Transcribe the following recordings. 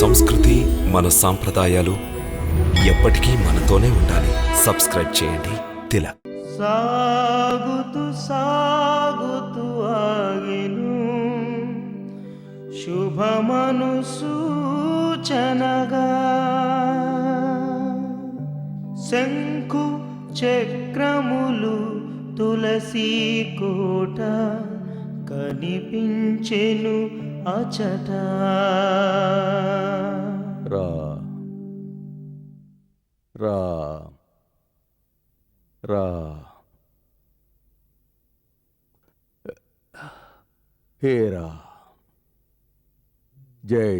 సంస్కృతి మన సాంప్రదాయాలు ఎప్పటికీ మనతోనే ఉండాలి. సబ్స్క్రైబ్ చేయండి. తిల. సాగుతు సాగుతు ఆగిను శుభమను సూచనగా శంకు చక్రములు తులసి కోట కనిపించెను అచట రా రా రా హేరా జై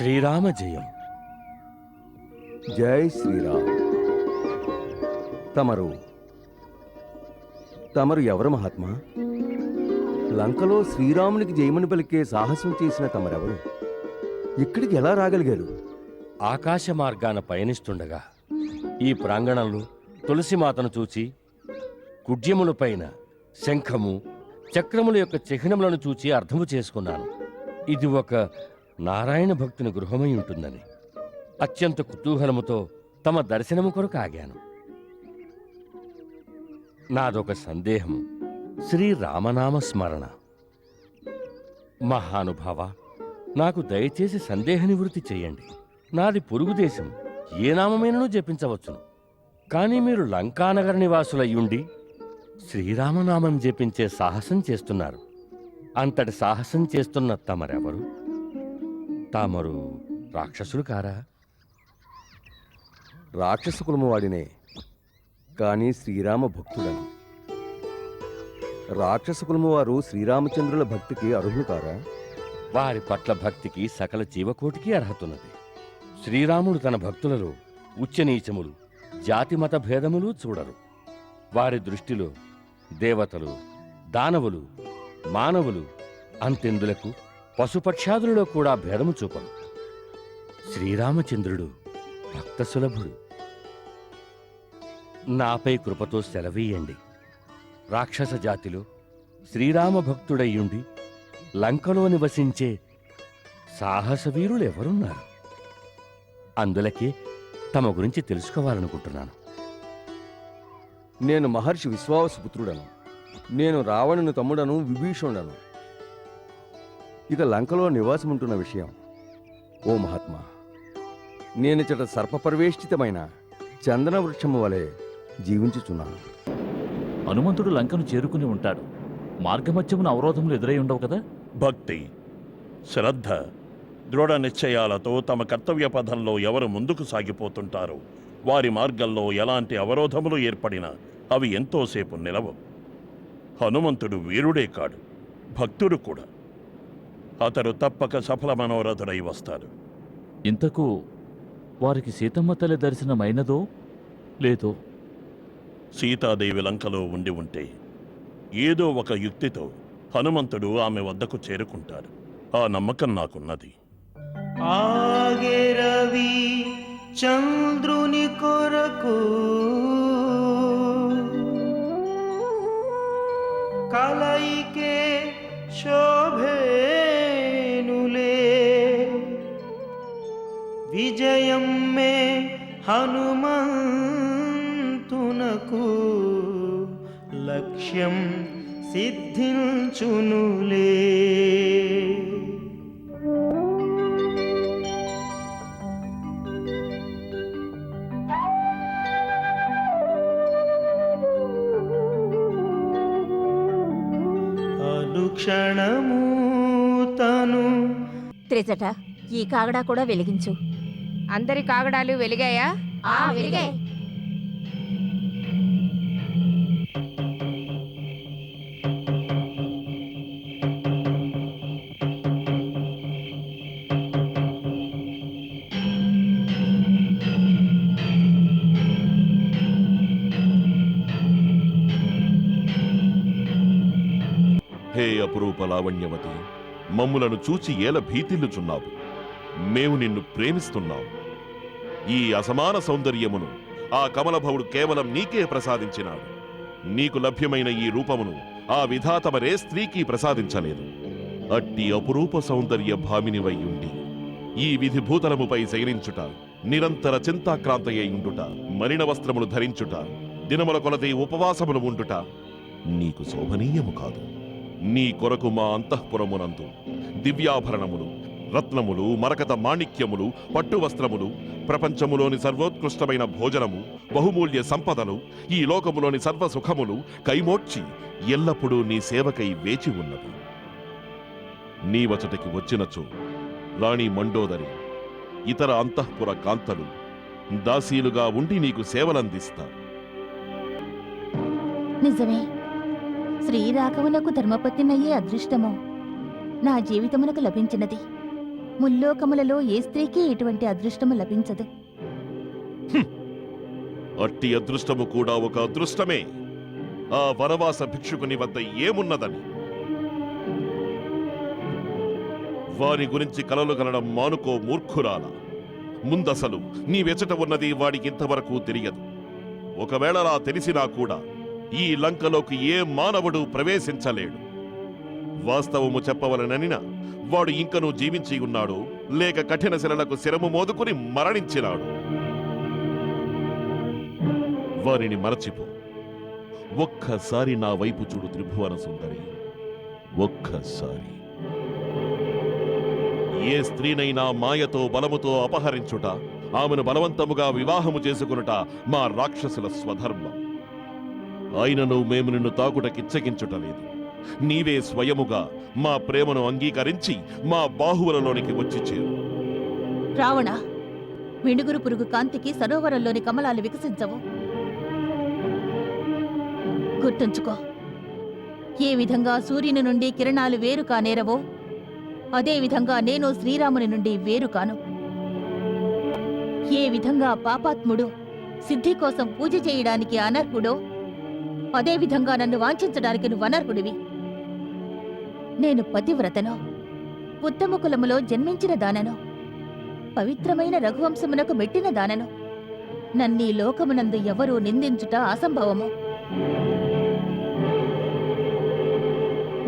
శ్రీరామ జయం. జై శ్రీరామ్. తమరు తమరు ఎవరు మహాత్మా? లంకలో శ్రీరామునికి జయమని పలికే సాహసం చేసిన తమరెవరు? ఇక్కడికి ఎలా రాగలిగారు? ఆకాశ మార్గాన పయనిస్తుండగా ఈ ప్రాంగణంలో తులసిమాతను చూచి కుడ్యములపైన శంఖము చక్రముల యొక్క చిహ్నములను చూచి అర్థము చేసుకున్నాను. ఇది ఒక నారాయణ భక్తుని గృహమై ఉంటుందని అత్యంత కుతూహలముతో తమ దర్శనము కొరకు ఆగాను. నాదొక సందేహం శ్రీరామనామ స్మరణ. మహానుభావ నాకు దయచేసి సందేహ నివృత్తి చేయండి. నాది పొరుగు దేశం. ఏ నామమైనను జపించవచ్చును. కానీ మీరు లంకానగర నివాసులయ్యుండి శ్రీరామనామం జపించే సాహసం చేస్తున్నారు. అంతటి సాహసం చేస్తున్న తమరెవరు? తామరు రాక్షసులు కారా? రాక్షస కులము వాడినే కానీ శ్రీరామ భక్తుడని. రాక్షస కులము వారు శ్రీరామచంద్రుల భక్తికి అర్హులు కారా? వారి పట్ల భక్తికి సకల జీవకోటికి అర్హతున్నది. శ్రీరాముడు తన భక్తులలో ఉచ్చనీచములు జాతి మత భేదములు చూడరు. వారి దృష్టిలో దేవతలు దానవులు మానవులు అంతెందులకు? పశుపక్షాదులలో కూడా భేదము చూపను. శ్రీరామచంద్రుడు భక్తసులభుడు నాపై కృపతో సెలవీయండి. రాక్షస జాతిలో శ్రీరామ భక్తుడయ్యుండి లంకలో నివసించే సాహసవీరులు ఎవరున్నారు అందులకే తమ గురించి తెలుసుకోవాలనుకుంటున్నాను. నేను మహర్షి విశ్వావసుపుత్రుడను. నేను రావణుని తమ్ముడను విభీషణుడను. ఇక లంకలో నివాసముంటున్న విషయం. ఓ మహాత్మా నేనిచట సర్పపరివేష్టితమైన చందన వృక్షము వలె జీవించుచున్నాను. హనుమంతుడు లంకను చేరుకుని ఉంటాడు. మార్గమధ్యమున అవరోధములు ఎదురై ఉండవు కదా? భక్తి శ్రద్ధ దృఢ నిశ్చయాలతో తమ కర్తవ్య పథంలో ఎవరు ముందుకు సాగిపోతుంటారో? వారి మార్గంలో ఎలాంటి అవరోధములు ఏర్పడినా అవి ఎంతోసేపు నిలవవు హనుమంతుడు వీరుడే కాడు భక్తుడు కూడా. అతడు తప్పక సఫల మనోరథుడై వస్తాడు. ఇంతకు వారికి సీతమ్మ తల్లి దర్శనమైనదో లేదో? సీతాదేవి లంకలో ఉండి ఉంటే ఏదో ఒక యుక్తితో హనుమంతుడు ఆమె వద్దకు చేరుకుంటాడు. ఆ నమ్మకం నాకున్నది. ఆగే రవి చంద్రుని కొరకు కలయికే శోభేనులే విజయం మే హనుమంతునకు. లక్ష్యం సిద్ధించునులే. క్షణము తను. త్రిజట ఈ కాగడా కూడా వెలిగించు. అందరి కాగడాలు వెలిగాయా? వెలిగాయి. హే అపురూప లావణ్యవతి మమ్ములను చూచి ఏల భీతిల్లుచున్నావు? మేము నిన్ను ప్రేమిస్తున్నాం. ఈ అసమాన సౌందర్యమును ఆ కమలభవుడు కేవలం నీకే ప్రసాదించినాడు. నీకు లభ్యమైన ఈ రూపమును ఆ విధాతమరే స్త్రీకి ప్రసాదించలేదు. అట్టి అపురూప సౌందర్య భామినివై ఉండి ఈ విధి భూతలముపై శయనించుట నిరంతర చింతాక్రాంతయ్యుండుట మలిన వస్త్రములు ధరించుట దినముల కొలది ఉపవాసములు ఉండుట నీకు శోభనీయము కాదు. నీ కొరకు మా అంతఃపురమునందు దివ్యాభరణములు రత్నములు మరకత మాణిక్యములు పట్టు వస్త్రములు ప్రపంచములోని సర్వోత్కృష్టమైన భోజనము బహుమూల్య సంపదలు ఈ లోకములోని సర్వ సుఖములు కైమోడ్చి ఎల్లప్పుడూ నీ సేవకై వేచి ఉన్నది నీ వచటికి వచ్చినచో రాణి మండోదరి ఇతర అంతఃపుర కాంతలు దాసీలుగా ఉండి నీకు సేవలందిస్తా. నిజమే. శ్రీరాఘవులకు ధర్మపత్నినయ్యే అదృష్టము నా జీవితమునకు లభించినది. ముల్లోకములలో ఏ స్త్రీకి ఇటువంటి అదృష్టము లభించదు? అట్టి అదృష్టము కూడా ఒక అదృష్టమే. ఆ వనవాస భిక్షుకుని వద్ద ఏమున్నదని? వారి గురించి కలలు కనడం మానుకో మూర్ఖురాల. ముందసలు నీ వెచట ఉన్నది వాడికి ఇంతవరకు తెలియదు. ఒకవేళ అలా తెలిసినా కూడా ఈ లంకలోకి ఏ మానవుడు ప్రవేశించలేడు. వాస్తవము చెప్పవలననిన వాడు ఇంకనూ జీవించి ఉన్నాడు. లేక కఠిన శిలలకు శిరము మోదుకుని మరణించినాడు. వారిని మరచిపో. ఒక్కసారి నా వైపు చూడు త్రిభువన సుందరి. ఒక్కసారి. ఏ స్త్రీనైనా మాయతో బలముతో అపహరించుట ఆమెను బలవంతముగా వివాహము చేసుకునుట మా రాక్షసుల స్వధర్మం. అయినను మేము నిన్ను తాకుటకిచ్చగించుటలేదు నీవే స్వయముగా మా ప్రేమను అంగీకరించి మా బాహువులలోనికి వచ్చి చేరు. రావణ మిణుగురు పురుగు కాంతికి సరోవరంలోని కమలాలు వికసించవు. గుర్తుంచుకో ఏ విధంగా సూర్యుని నుండి కిరణాలు వేరు కానేరవో అదే విధంగా నేను శ్రీరాముని నుండి వేరు కాను. ఏ విధంగా పాపాత్ముడు సిద్ధి కోసం పూజ చేయడానికి అనర్హుడో అదే విధంగా నన్ను వాంఛించడానికి నువ్వు అనర్హుడివి. నేను పతివ్రతను ఉత్తమ కులములో జన్మించిన దానను పవిత్రమైన రఘువంశమునకు మెట్టిన దానను నన్నీ లోకమునందు ఎవరూ నిందించుట అసంభవము.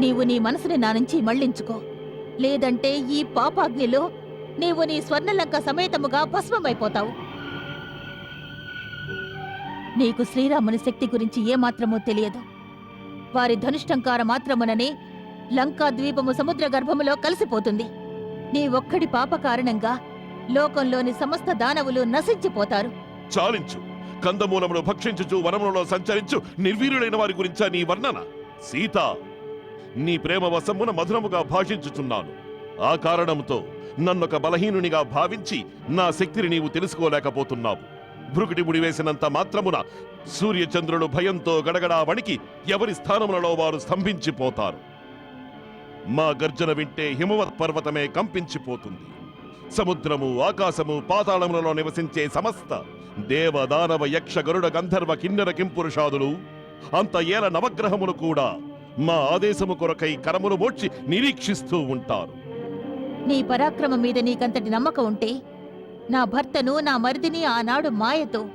నీవు నీ మనసుని నా నుంచి మళ్ళించుకో. లేదంటే ఈ పాపాగ్నిలో నీవు నీ స్వర్ణలంక సమేతముగా భస్మమైపోతావు. నీకు శ్రీరాముని శక్తి గురించి ఏమాత్రమూ తెలియదు. వారి ధనుష్టంకార మాత్రముననే లంకా ద్వీపము సముద్ర గర్భములో కలిసిపోతుంది. నీ ఒక్కడి పాప కారణంగా లోకంలోని సమస్త దానవులు నశించిపోతారు. చాలించు. కందమూలమును భక్షించుచు వనములలో సంచరించు నిర్వీరుడైన వారి గురించా నీ వర్ణన? సీత నీ ప్రేమ వశమున మధురముగా భాషించుచున్నాను. ఆ కారణంతో నన్నొక బలహీనునిగా భావించి నా శక్తిని నీవు తెలుసుకోలేకపోతున్నావు. భృకుటి ముడి వేసినంత మాత్రమున సూర్యచంద్రులు భయంతో గడగడా వణికి ఎవరి స్థానములలో వారు స్తంభించిపోతారు. మా గర్జన వింటే హిమవత్ పర్వతమే కంపించిపోతుంది. సముద్రము ఆకాశము పాతాళములలో నివసించే సమస్త దేవ దానవ యక్ష గరుడ గంధర్వ కిన్నెర కింపురుషాదులు అంత ఏల నవగ్రహములు కూడా మా ఆదేశము కొరకై కరములు మోడ్చి నిరీక్షిస్తూ ఉంటారు. నీ పరాక్రమం మీద నీకంతటి నమ్మకం ఉంటే నా భర్తను నా మరిదిని ఆనాడు మాయతో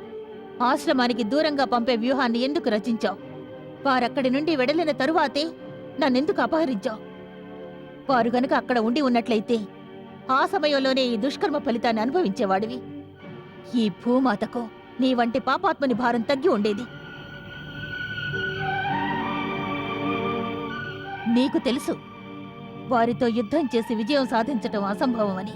ఆశ్రమానికి దూరంగా పంపే వ్యూహాన్ని ఎందుకు రచించావు? వారక్కడి నుండి వెడలిన తరువాతే నన్నెందుకు అపహరించావు? వారు గనుక అక్కడ ఉండి ఉన్నట్లయితే ఆ సమయంలోనే ఈ దుష్కర్మ ఫలితాన్ని అనుభవించేవాడివి. ఈ భూమాతకు నీ వంటి పాపాత్మని భారం తగ్గి ఉండేది. నీకు తెలుసు వారితో యుద్ధం చేసి విజయం సాధించటం అసంభవమని.